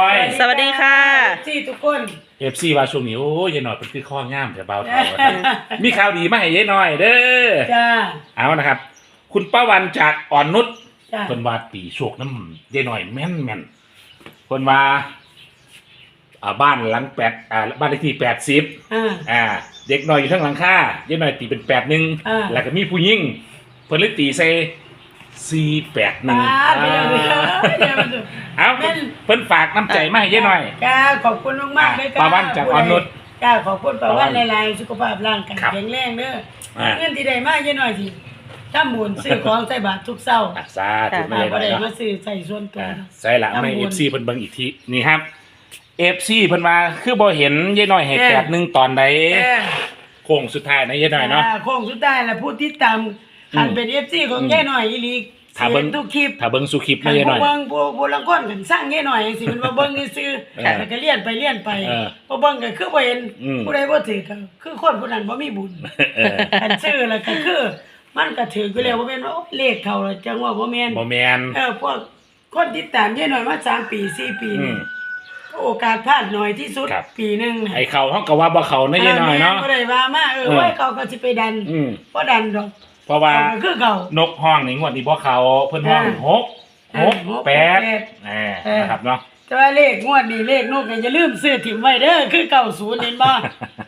น้อยสวัสดีค่ะ ที่ทุกคน เอฟซีว่าช่วงนี้โอ้ยยายหน่อยเป็นคือข้องามแต่เบาเท่ามีข่าวดีมาให้ยายหน่อยเด้อจ้า เอานะครับ คุณป้าวันจากอ่อนนุชจ้าคนว่าปีโชคน้ำยายหน่อยแม่นแม่นคนว่าอ่าบ้านหลังแปดอ่าบ้านเลขที่แปดสิบอ่า อ่า เด็กน้อยอยู่ทั้งหลังค่ายายหน่อยตีเป็นแปดหนึ่งอ่า แล้วก็มีผู้หญิงเพิ่นเลยตีใส่ สี่แปดหนึ่งอ่าเดี๋ยวเดี๋ยวเดี๋ยวเดี๋ยว เอาแม่น เพิ่นฝากน้ำใจมาให้ยายหน่อย จ้าขอบคุณมากๆเลยจ้าป้าวันจากอ่อนนุชจ้าขอบคุณป้าป้าวัวันนหลายๆสุขภาพร่างกายครับแข็งแรงเด้ออ่าเงินที่ได้มาเยอะหน่อยสิถ้าหมุนซื้อของใส่บาตรทุกเช้าอักษาถูกไหมอ่าเลยบ่ได้เนาะ มาซื้อใส่ส่วนตัวอ่าใส่ละไม่ทำบุเอญฟซีเพิ่นเบิ่งอีกทีนี่ครับเอฟซีเพิ่นมาคือบ่เห็นยายน้อยให้เออแปดหนึ่งตอนใดเออโค้งสุดท้ายนะยายน้อยเนาะาโค้งสุดท้ายแล้วผู้ที่ตาม คันเป็น FC ของอืมแย่หน่อยอีหลีถ้าเบิ่งเสียทุกคลิปถ้าเบิ่งสุคลิปคันะนยายน้อย ผู้เบิ่งผู้ผู้ลังคนกันสร้างแย่หน่อยจังซี่มันบ่เบิ่งซื่อเออๆแล้วก็เลียนไปเลียนไปเออบ่เบิ่งก็คือบ่เห็นอืม ผู้ใดบ่ถือก็คือคนผู้นั้นบ่มีบุญ เออคันซื้อแล้วก็คือ มันก็ถืออยู่แล้วบ่แม่นว่าโอ้เลขเข้าแล้วจังว่าบ่แม่นบ่แมนเออพวกคนติดตามแย่หน่อยมาสามปีสี่ปีอืนี่มโอกาสพลาดน้อยที่สุดครับ ปีหนึงน่ะไอ้เขาเฮาก็ว่าบ่เขานะยายน้อยเนาะบ่ได้ว่ามาเออเออ ไว้เขาก็สิไปดันอืมบ่ดันดอก เพราะว่าเขาก็คือเก่า นกห้องนี่งวดนี้บ่เขาเพิ่นห้องเออหกเอหอกหกแปดแปดแหมเออ นะครับเนาะ แต่ว่าเลขงวดนี้เลขนกก็อย่าลืมซื้อถิ่มไว้เด้อคือเก่าศูนย์เห็นบ่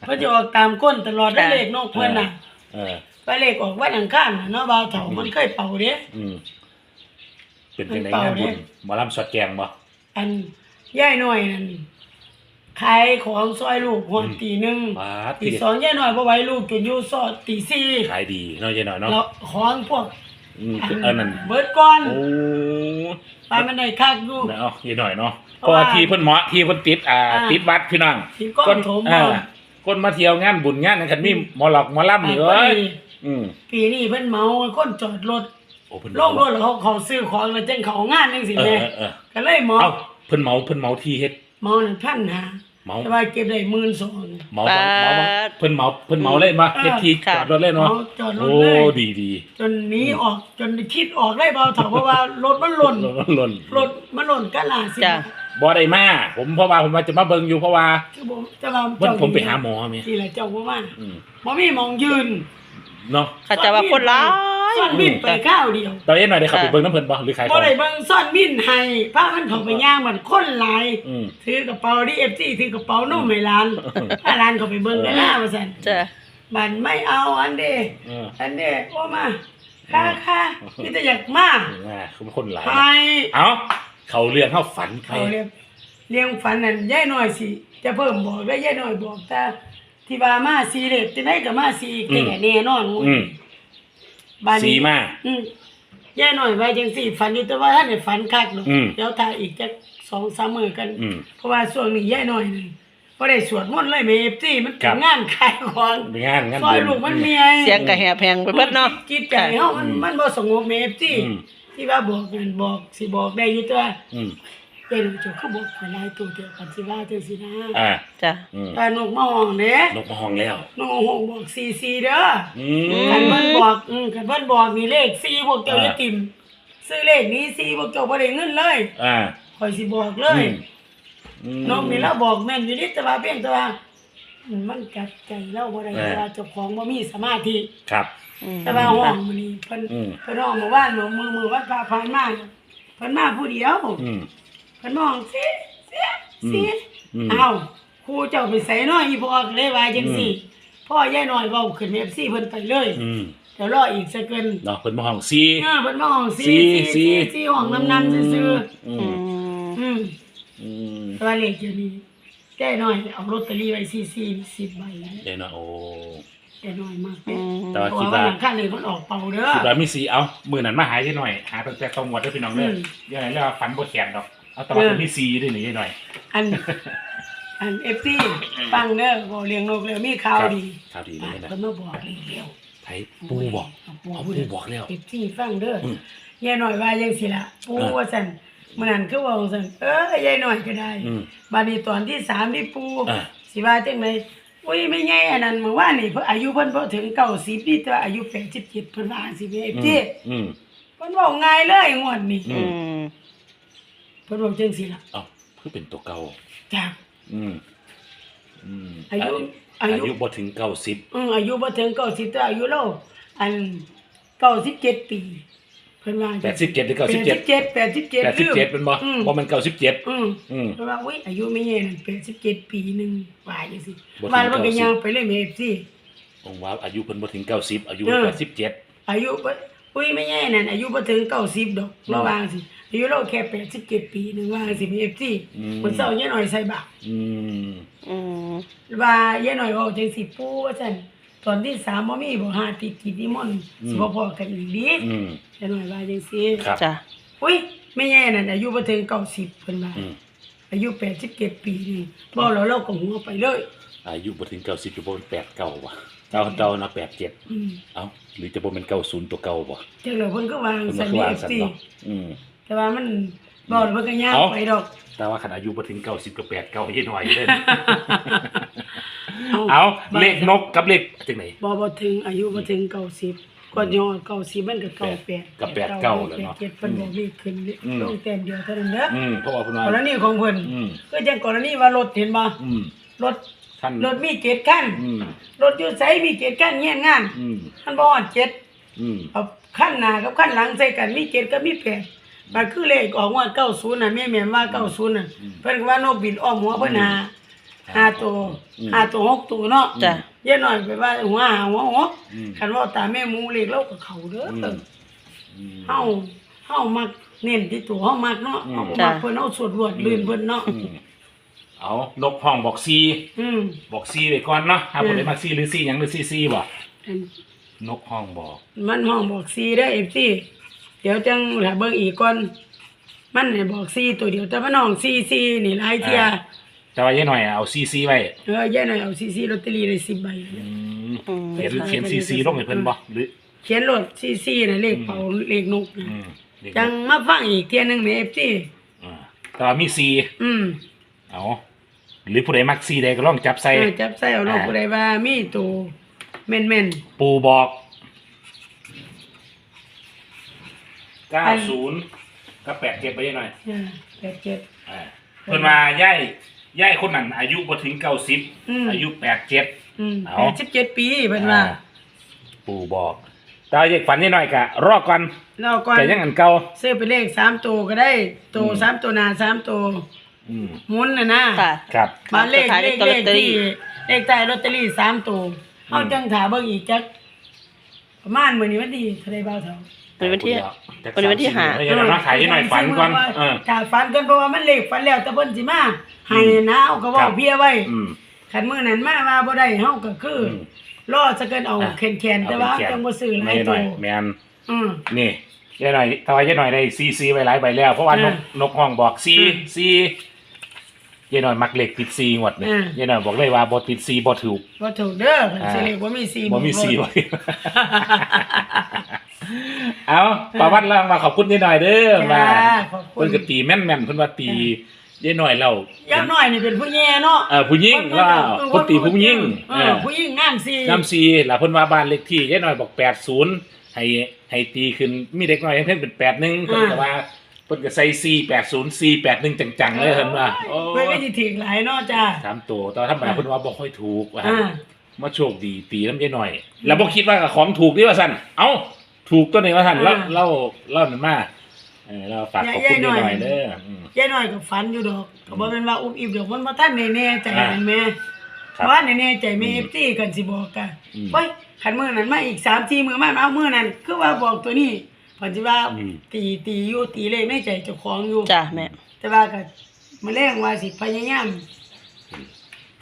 เพิ่นจะออกตามก้นตลอดได้อเลขนกเพิ่นน่ะเออ ไปเลขออกวันอังคารน่ะเนาะบ่าวเฒ่ามันเคยเป่าเด้ อืมเป็นจังได๋มันเป่างานบุญเนี่ยหมอลำสอดแกงบ่ อันย่ายน้อยนั่น ขายของซอยลูกหอดตีหนึงบาดตีที่สองย่ายน้อยบ่ไหวลูกจนอยู่ซอดตีสี่ขายดีเนาะยายน้อยเนาะแล้วของพวกอืมเออนั่นเบิดก่อนโอ้ไปมันได้คักอยู่เนาะยายน้อยเนาะเพเพราะราะว่าว่าที่เพิ่นเหมาะที่เพิ่นติดอ่าอ่าติดวัดพี่น้องที่ก้อนคนถมเอเอาอคนมาเที่ยวงานบุญงานนั้นคันมีหมอหลอกหมอลำนี่อ่าเอ้ยพอดีอืมปีนี้เพิ่นเมาคนจอดรถโอ้เพิ่นลงรถแล้วเขาเขาซื้อของแล้วจังเขางานจังซี่เอแหอมเออเออก็เลยหมอเอ้าเพิ่นเมาเพิ่นเมาที่เฮ็ดเมานั่นพันหา เมาแต่ว่าเก็บได้12,000เมาบ่เมาบ่บาดเพิ่นเมาเพิ่นเมาเลยมาเออเฮ็ดที่ค่ะจอดรถเลยเนาะเมาจอดรถโอ้เลยดีดีจนหนีออกจนคิดออกได้เบาเถาเพราะว่ารถมันหล่นรถหล่นรถมันหล่นกะลาสิจ้ะ บ่ได้มาผมเพราะว่าผมว่าจะมาเบิ่งอยู่เพราะว่าคือผมจะว่าวันผมไปหาหมอแม่ที่แหละเจ้าบ่มาอืมบ่มีหมองยืน เนาะเขาจะว่าคนร้ายซ่อนบินไปข้าวเดียวตอนนี้หน่อยได้เข้าไปเบิ่งน้ำเพิ่นบ่หรือใครบ่เขาได้เบิ่งซ่อนบินให้พามันเข้าไปย่างมันคนหลายอืมถือกระเป๋าดิ FC ถือกระเป๋านุ่มให้ร้านถ้าร้านเขาไปเบิ่งได้หน้าว่าซั่นจ้ะมันไม่เอาอันเด้เอออันเด้โอ้มาค่ะค่ะมีแต่อยากมาอ่าคือคนหลายไปเอ้าเขาเรื่องเข้าฝันใครเขาเรียกเลี้ยงฝันนั่นย่ายน้อยสิจะเพิ่มบอกได้ย่ายน้อยบอกแต่ ที่ว่ามาสีเล็ดที่ไหนก็มาสีแก่แน่นอนหมดอืม บ้านนี้สีมา อืมย่ายน้อยไว้จังสี่ฝันอยู่แต่ว่าท่านได้ฝันคักหรอกอืม เดี๋ยวถ้าอีกจักสองสามมื้อกัน อืม เพราะว่าช่วงนี้ย่ายน้อยนี่บ่ได้สวดมนต์เลยแม่ FC มันครัเป็บนงานขายของเป็นงานงานซอยบุญลูกมันเมีย เสียงกระแหบแหงไปเบิดเนาะ จิตใจเฮามันมันบ่สงบแม่ FC อืมที่ว่าบอกกันบอกสิบอกได้อยู่แต่ว่าอืม เป็นจุเขาบอกขอลายตัวเดียวกันสิว่าจังสินะอ่าจ้ะอืมแต่นกมาห้องเด้นกมาห้องแล้ว นกห้องบอกซีซีเด้ออือมคันเพิ่นบอกอืมคันเพิ่นบอกนี่เลขซีพวกเจ้าอ่า จะติ่มซื้อเลขนี้ซีพวกเจ้าบ่ได้เงินเลยอ่าข่อยสิบอกเลยอืม นกนี่เราบอกแม่นอยู่นิดแต่ว่าเพียงแต่ว่าอืมมันจับใจเราบ่ได้แต่ว่าเจ้าของบ่มีสมาธิ ครับ อืมแต่ว่าห้องมื้อนี้เพิ่นอืม เพิ่นห้องเมื่อวานเมื่อมือมือวันพระผ่านมาเนี่ยเพิ่นมาผู้เดียว อืม เพิ่นมองสิสิสิอืมอ้าวครูเจ้าไปใส่น้อยอีพ่อก็เลยว่าจังซี่ พ่อย่ายน้อยเว้าขึ้น FC เพิ่นไปเลยอืมเดี๋ยวรออีกสักเกินเนาะเพิ่นมาห้องซีเออเพิ่นมาห้องสิสี่สิสี่สิสิห้องน้ำๆซื่ออือืมมๆอืมอืมแต่ว่าเลขเดี๋ยวนี้ย่ายน้อยเอาลอตเตอรี่ไว้44 10ใบเดี๋ยวนะโอ้ ย่ายน้อยมากอืเด้มแต่เพว่าราะคิดว่าว่า หลังคาเลยมันออกเป่าเด้อ คิดว่ามีสีเอามือนั้นมาหายได้หน่อย หาตั้งแต่ตรงวัดด้วยพี่น้องเด้อมยังไงเรียกว่าฝันบ่แขนดอก เอาแตว่าเออมันมีสีด้วยนี่ยายหน่อย อัน อัน FC ฟังเด้อบ่เลี้ยงนกแล้วมีข่าวดีข่าวดีเลยนะเพิ่นมาบอกเลขเดียวไผปูบอกเอาปูบอกแล้วเอฟซีฟังเด้ออมยายหน่อยว่าจังสิล่ะปูเออว่าซั่นมื้อนั้นคือว่าซั่นเอ้ยยายหน่อยก็ได้อืมบัดนี้ตอนที่สามที่ปูเออสิว่าจังไดอุ้ยไม่ใหญ่อันนั้นเมื่อวานนี่เพิ่นอายุเพิ่นบ่ถึง90นี่แต่ว่าอายุ87เพิ่นว่าสิเอฟซีอืมเพิ่นเว้าง่ายเลยงวดนี้อือืม เพิ่นบอกจังสิล่ะเอาเพิ่นคือเป็นตัวเก่าจ้ะอืมอืมอายุอาอายุยุบ่ถึงเก้าสิบอืมอายุบ่ถึง90แต่อายุเราอัน97ปีเพิ่นว่าแปดสิบเจ็ดหรือเก้าสิบเจ็ด87แปดสิบเจ็ดเป็นบ่อืมบ่มันเก้าสิบเจ็ดอืมอืมเพราะว่าอุ้ยอายุไม่แย่นั่น87ปีหนึงว่าจังซี่บ่ถึงว่ามันก็90ย่างไปเลยแม่สิผมว่าอายุเพิ่นบ่ถึงเก้าสิบอายุเออแปดสิบเจ็ดอายุบ่อุ้ยไม่แย่นั่นอายุบ่ถึง90ดอกระวังสิ อายุเราแค่87ปีหนึงว่าสิแม่สิคนเฒ่าย่าน้อยใส่บาตรอืมอืมว่าย่าน้อยเว้าจังสิปู่ว่าซั่นตอนที่สามบ่มีบ่หาติดกินนิมนต์สิบ่พอกันอีกดีอืมย่าน้อยว่าจังซี่ ครับ จ้ะอุ้ยไม่แย่นั่นอายุบ่ถึง90เพิ่นว่าอืมอายุ87ปีนี่บ่แล้วเราก็หัวไปเลย อายุบ่ถึงเก้าสิบจะบ่เป็นแปดเก้าว่ะเก้าเก้านะแปดเจ็ดอืมเอ้าหรือจะบ่เป็นเก้าศูนย์ตัวเก่าบ่จังแล้วเพิ่นก็วางเพิ่นสัมานคือนี่ว่าสั่น FC เนาะอืม แต่ว่ามันบ่แล้วเพิ่นก็ย่างเอ้าไปดอก แต่ว่าคันอายุบ่ถึงเก้าสิบกับแปดเก้าเฮ็ดหน่อยเด้อเอาเอาเลขนกกับเลขจังไหนบ่บ่ถึงอายุบ่ถึง90กว่ายอด90มันก็เก้าแปดก็แปดเก้าแล้วเนาะแปดเจ็ดเพิ่นบอกนี่ขึ้นอืมลงแต้มเดียวเท่านั้นเด้ออืมเพราะว่าเพิ่นว่ากรณีของเพิ่นอืมก็จังกรณีว่ารถเห็นบ่อืมรถท่านรถมีเจ็ดคันอืมรถอยู่ไสมีเจ็ดคันเฮียนงานอืมมันบ่ฮอดเจ็ดอืมเอาขั้นหน้ากับขั้นหลังใส่กันมีเจ็ดกับมีแปด มันคือเลขออกว่าเก้าศูนย์น่ะแม่แม่นว่าเก้าศูนย์น่ะ เพิ่นก็ว่านกบินอ้อมหัวเพิ่นหาห้าตัวห้าตัวหกตัวเนาะจ้ะ เย่หน่อยไปว่าหัวหาหัวหกอืม คันว่าตาแม่หมูเลขเราก็เข้าเด้ออือมอืมเฮาเฮามักเน้นที่ตัวเฮามักเนาะอืมเฮาบ่มักเพิ่นเอาสวดรวดลื่นเพิ่นเนาะอืมเอานกห้องบอกซีอืม บอกซีไปก่อนเนาะถ้าอืมบ่ได้มักซีหรือซีหยังหรือซีซีบ่อันนกห้องบอก มันห้องบอกซีเด้อ FC เดี๋ยวจังถ้าเบิ่งอีกก่อน มันให้บอกซีตัวเดียวแต่มันห้องซีซีนี่หลายเที่ยแต่ว่าเยอะหน่อยเอาซีซีไว้เออย่าหน่อยเอาซีซีลอตเตอรี่ได้10ใบ อืมอืม เขียนเขียนซีซีลงให้เพิ่นบ่หรือ เขียนรถซีซีนะเลขเป่าเลขนกนะอืมเด็กจังมาฟังอีกเที่ยหนึงแม่ FC อ่าแต่ว่ามีซีอืมเอาหรือผู้ใดมักซีใดก็ลองจับใส่ เออจับใส่เอาลงอ่า ผู้ใดว่ามีตัวแม่นปูบอก 90กับ87ไปหน่อยๆอ่าแปดเจ็ด อ่าเพิ่นว่าย่ายย่ายคนนั้นอายุบ่ถึงอืม90อายุ87อืมเอา แปดสิบเจ็ดปีเพิ่นว่าอ่ปู่บอกแตาเด็กฝันนิดหน่อยกะรอก่อนเราก่อนแต่ยังอันเก่า ซื้อไปเลขสามตัวก็ได้ตัวอืม สามตัวหน้าสามตัวอืมหมุนน่ะนะค่ะ ครับ มาเลขขายเลเลขขเลลอตเตอรี่ขที่เลขใต้ลอตเตอรี่สามตัวเฮาจังถาเบิ่งอีกจักประมาณมื้อนี้วันที่เท่าใดบ่าวเท่า เป็นวันที่จักเป็นวันที่สามห้าสี่เดือนเอ้ยเดี๋ยวเราขายนิดหน่อยฝันก่อนเออ ถ้าฝันก่อนเพราะว่ามันเลขฝันแล้วแต่เพิ่นสิมาให้นะเอาก็เว้าครับ เพียไว้อืม คันมื้อนั้นมาว่าบ่ได้เฮาก็คืออมรอซะเกินเอาอะแคนๆแต่ว่าเอเป็นจังบ่ซื้อหลาไม่ยหตัน่วอยแมนอืมนี่ยายหน่อยถ้าว่ายายหน่อยได้ซีซีไว้หลายใบแล้ว เพราะว่านกอ่านกห้องบอกซีอืมซียายหน่อยมักเลขติดซีงวดนี่อ่า ยายหน่อยบอกเลยว่าบ่ติดซีบ่ถูก บ่ถูกเด้อคันอ่าสิเลขบ่มี4บ่มีซีไว้ เอาประวัติเรื่องมาขอบคุณยายหน่อยเด้อมาจ้าขอบคุเพิ่ณนก็ตีแม่นแม่นๆเพิ่นว่าตียายหน่อยเรายาวน้อยนี่เป็นผู้แย่เนาะเออผู้หญิงว่าเพิ่นตีผู้หญิงเอเอออผู้หญิงงามสิน้ำซีล่ะเพิ่นว่าบ้านเลขที่ยายหน่อยบอก80ให้ให้ตีขึ้นมีเด็กน้อยเพิ่นเป็น81เพิ่นก็ว่าเพิ่นก็ใส่480 481จังๆเลยเพิ่นว่าโอ้เพิ่นก็สิถึงหลายเนาะจ้าถามตัวแต่ว่าธรรมดาเพิ่นว่าบ่ค่อยถูกว่าอ่ามาโชคดีตีน้ำยายหน่อย แล้วบ่คิดว่ากับของถูกนี่ว่าซั่น เอ้า ถูกตัวนี้ว่าซั่นแล้วเล่าเล่านั่นมาเออเราฝากขอบคุณยายหน่อยเด้ออืม ยายน้อยก็ฝันอยู่ดอกก็บ่แม่นว่าอุ้มอิ่มดอกมันบ่ทันได้แน่ใจอ่านั่นแม่ครับว่าแน่ๆใจแม่ FT กันสิบอกกันอืมโอ้ยคันมื้อนั้นมาอีก3-4มื้อมาเอามื้อนั้นคือว่าบอกตัวนี้เพิ่นสิว่าอืม ตีตีอยู่ตีเลขในใจเจ้าของอยู่ จ้ะแม่ แต่ว่าก็มื้อแรงว่าสิพยายาม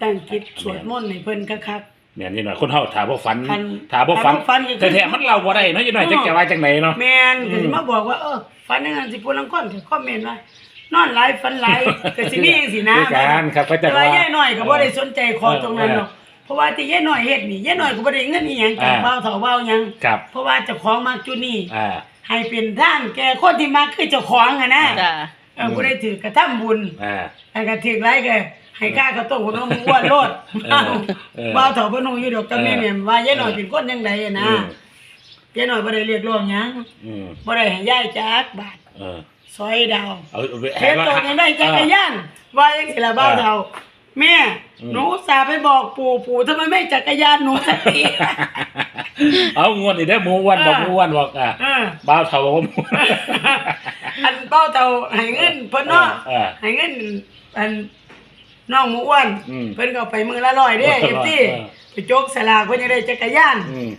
ตั้งจิตสวดมนต์ให้เพิ่นคักๆ แม่นยายหน่อยคนเฮาถามบ่ฝัน คันถามบ่ฝันถามบ่ฝันก็คือแท้ๆมันเล่าบ่ได้เนาะยายหน่อยจักจะว่าจังไหนเนาะ แม่นก็สิมาบอกว่าเออฝันอย่างนั้นสิผู้ลังคนก็คอมเมนต์ว่านอนหลายฝันหลายก็สิมีจังซี่นะคือการครับก็จะแต่ว่าว่ายายน้อยก็บ่ได้สนใจขอตรงนั้นหรอกเพราะว่าที่ยายน้อยเฮ็ดนี่ยายน้อยก็บ่ได้เงินอีหยังจากอ่า เบาเฒ่าเบาหยังครับ เพราะว่าเจ้าของมักจุดนี้อ่า ให้เป็นทางแก่คนที่มักคือเจ้าของอะนะจ้ะเออบ่ได้ถือกระทำบุญอ่าอันก็ถือหลายก็ ให้ค่าข้าวต้มขนมอ้วนโลดเออเออเบาเฒ่าเพิ่นฮู้อยู่ดอกแต่แม่แม่นว่ายายน้อยเป็นคนจังไดอะนะอืมยายน้อยบ่ได้เรียกร้องหยังอืมบ่ได้ให้ยายจักบาทเออซอยดาวเอาเอาไปเฮ็ดตัวยังได้จักรยานว่ายังสิละเบ้าเฒ่าแม่อืมหนูอุตสาห์ไปบอกปู่ปู่ทำไมไม่จักรยานหนูสักทีเอางวดนี่ได้อหมูอ้วนบอกหมูอ้วนบอกอะเออ บ้าวเท่าบอกว่าหมู อันเบ้าเฒ่าให้เงินเพิ่นเนาะเออให้เงินอัน น้องหมูอ้วนอืมเพิ่นก็เอาไปมือละร้อยเด้เออเอฟซีเออไปโจกสลากเพิ่นจะได้จักรยาน อืม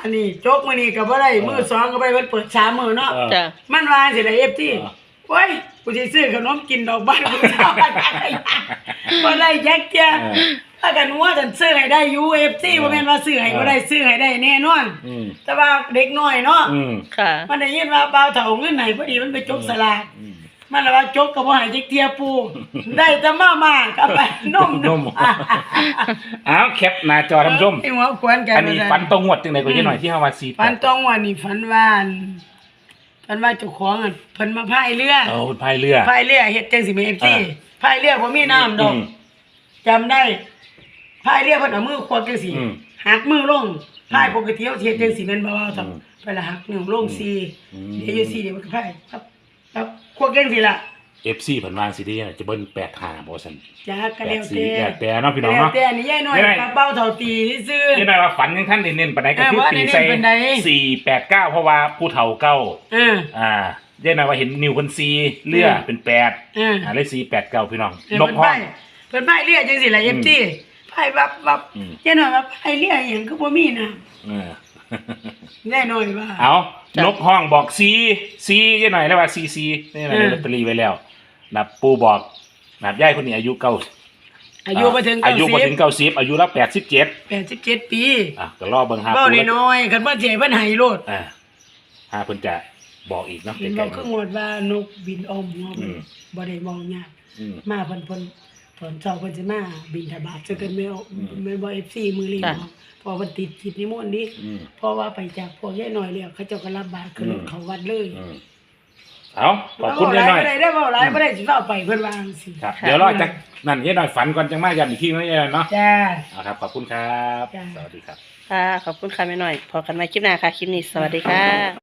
อันนี้โจกมื้อนี้ก็บ่ได้เออมื้อสองก็บ่ได้เพิ่นเปิดสามมื้อเนาะเออจ้ะ มันว่าสิละเอฟซีเออโอ้ยกูสิซื้อขนมกินดอกบ้านกูจะเอาจักรยานบ่ได้จักเจ้าเออถ้ากันว่ากันซื้อให้ได้อยู่เอฟซีบ่แม่นว่าซื้อให้บ่ได้ซื้อให้ได้แน่นอน อืมแต่ว่าเด็กน้อยเนาะ อืมค่ะ มันได้ยินว่าบ่าวเฒ่าเงินไหนพอดีมันไปจกสลากอืม มันเลยว่าจกก็บ่ให้จักเทียปู ได้แต่มาม่ากับไปนมนมเอาแคปหน้าจอท่านผู้ชมไอ้หัวควรกันอันนี้ฟันตรงงวดจังไดก็ยังหน่อยที่เฮามาซีฝันตรงวันนี้ฝันว่าอันฝันว่าเจ้าของอะเพิ่นมาพายเรือเอาพายเรือพายเรือเฮ็ดจังสิแม่ FC อ่าพายเรือบ่มีน้ำดอกมจำได้พายเรือเพิ่นเอามือควบจังสิอืมหักมือลงพายปกติเฮาสิเฮ็ดจังสิแม่นบ่ว่าซั่นอืมไปละหักนิ้วลงซีอืมเดี๋ยวอยู่ซีเดี๋ยวมันก็พายครับ ครับควบจังสิล่ะ FC เพิ่นวางสิได้จะเบิ่น85บ่ซั่นจ้าก็แล้วแต่84แล้วแต่เนาะพี่น้องแล้วเนาะ แต่อันนี่ยายน้อยไม่ได้กับเบ้าเท่าตีซื่อ นี่หน่อยว่าฝันยังท่านได้เน้นปานใดก็คือเออว่าตีได้เน้นใส่ปานใด489เพราะว่าผู้เฒ่าเก้าเอออ่าเรียกหน่อยว่าเห็นนิ้วเพิ่น4เลืออืมเป็นแปดเอออ่าเลข489พี่น้องเออนกเพิ่นห้อพางยเพิ่นพายเรือจังสิล่ะอืม FT พายวับวับอืม ยายน้อยว่าพายเรือหยังก็บ่มีน้เออำยายน้อยว่า เอาจ้ะ นกห้องบอกซีซียังหน่อยแล้วว่าซีซีนี่หน่อยเออลอตเตอรี่ไว้แล้วนับปูบอกนับย่ายคนนี้อายุเก้าอายุบ่ถึงอายุบ่ถึงเก้าสิบอายุแล้วแปดสิบเจ็ด90 87ปีอะก็รอเบิ่งหาเบ้าปูน้อยๆคันเพิ่นสิให้เพิ่นให้โลดอ่าหาเพิ่นจะบอกอีกเนาะเห็นใกบ่ล้ๆคือเนาะหมดว่านกบินอ้อมหัวอืเพิ่นมบ่ได้มองยากอืมมาเพิ่นเพิ่น ตอนเช้าเพิ่นสิมาบินทบาทซะเกินแม่เอาอืมแม่บ่ FC มือลีค่ะเนาะเพอเพิ่นติดกิจนิมนต์นี่อืม เพราะว่าไปจากพวกยายน้อยแล้วเขาเจ้าก็รับบาตรขึ้นรถอืมเขาวัดเลยอืมเอาขอบคุณยายหน่อยบ่ได้ได้บ่หลายบ่ได้สิเอาไปเพิ่นวาจังสิครับค่ะเดี๋ยวรอจากนั่นยายหน่อยฝันก่อนจังมาย้ำอีกทีนะยายหน่อยเนาะจ้า เอาครับ ขอบคุณครับ จ้ะ สวัสดีครับ ค่ะ ขอบคุณค่ะแม่หน่อย พอกันใหม่คลิปหน้าค่ะ คลิปนี้ สวัสดีค่ะ